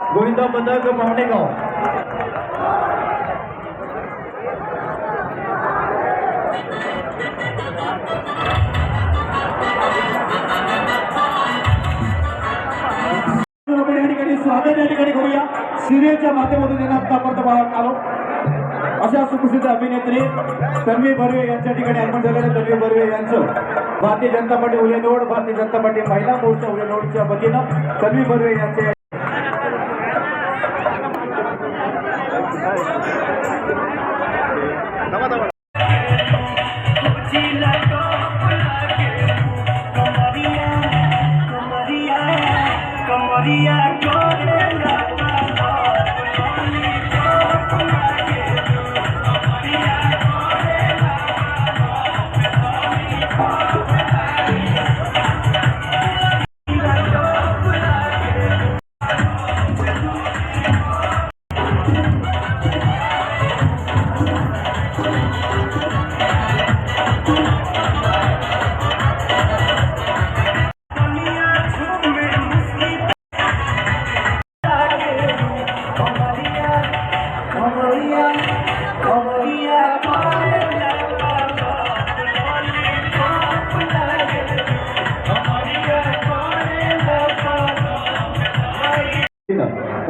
गोविंदा पदक पावणेगाव स्वागत या ठिकाणी करूया. सिरियलच्या माध्यमातून त्यांना ताबडतोब आलो. अशा सुप्रसिद्ध अभिनेत्री तन्वी बर्वे यांच्या ठिकाणी आगमन झालेलं तन्वी बर्वे यांचं भारतीय जनता पार्टी उलेनोड भारतीय जनता पार्टी महिला मोर्चा उलेनोडच्या वतीनं तन्वी बर्वे यांचे María.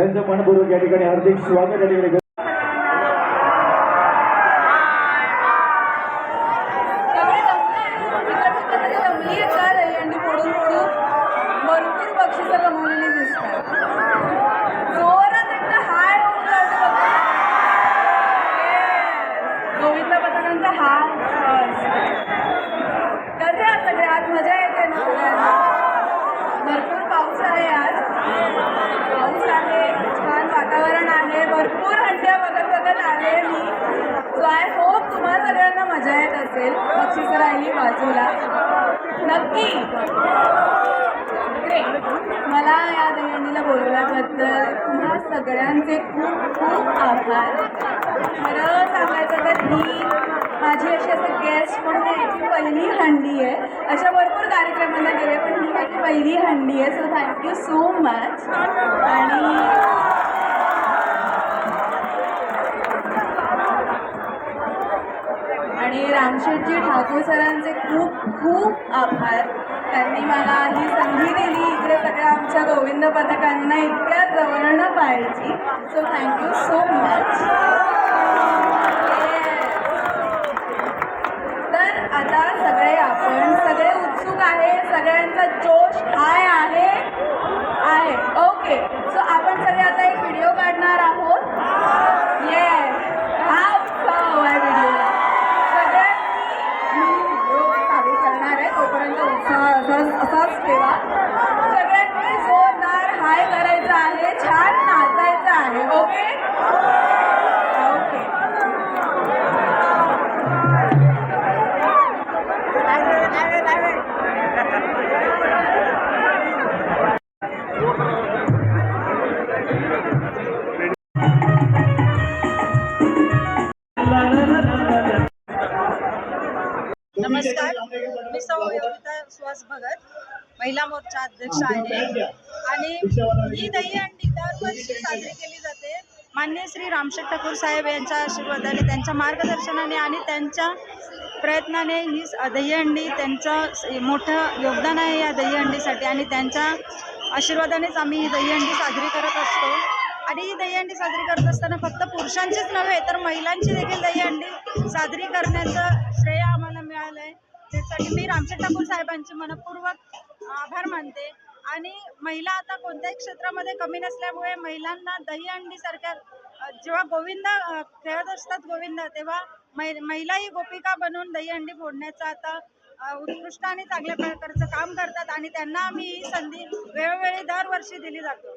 सगळ्यांचं मनपूर्वक या ठिकाणी हार्दिक स्वागत या ठिकाणी त्यामुळे असेल बक्षीस राहिली बाजूला. नक्की! मला या दहीहंडीला बोलवल्याबद्दल तुम्हा सगळ्यांचे खूप खूप आभार. खरं सांगायचं तर ही माझी अशी असं गेस्ट म्हणून याची पहिली हंडी आहे. अशा भरपूर कार्यक्रमांना गेले पण ही माझी पहिली हंडी आहे. सो थँक्यू सो मच आणि आणि रामशेठजी ठाकूर सरांचे खूप खूप आभार. त्यांनी मला ही संधी दिली. इकडे सगळ्या आमच्या गोविंद पथकांना इतक्या जवळनं पाहायची. सो थँक्यू सो मच नमस्कार. मी सौ योगिता सुहास भगत महिला मोर्चा अध्यक्ष आहे. आणि ही दहीहंडी दरवर्षी साजरी केली जाते. मान्य श्री रामशेठ ठाकूर साहेब यांच्या आशीर्वादाने त्यांच्या मार्गदर्शनाने आणि त्यांच्या प्रयत्नाने ही दहीहंडी त्यांचं मोठं योगदान आहे या दहीहंडीसाठी आणि त्यांच्या आशीर्वादानेच आम्ही ही दहीहंडी साजरी करत असतो. आणि ही दहीहंडी साजरी करत असताना फक्त पुरुषांचीच नव्हे तर महिलांची देखील दहीहंडी साजरी करण्याचं श्रेय आम्हाला मिळालं आहे त्यासाठी मी रामचंद ठाकूर साहेबांचे मनपूर्वक आभार मानते. आणि महिला आता कोणत्याही क्षेत्रामध्ये कमी नसल्यामुळे महिलांना दहीहंडीसारख्या सारख्या जेव्हा गोविंद खेळत असतात गोविंद तेव्हा मै महिलाही गोपिका बनवून दहीहंडी फोडण्याचा आता उत्कृष्ट आणि चांगल्या प्रकारचं काम करतात आणि त्यांना आम्ही ही संधी वेळोवेळी दरवर्षी दिली जातो.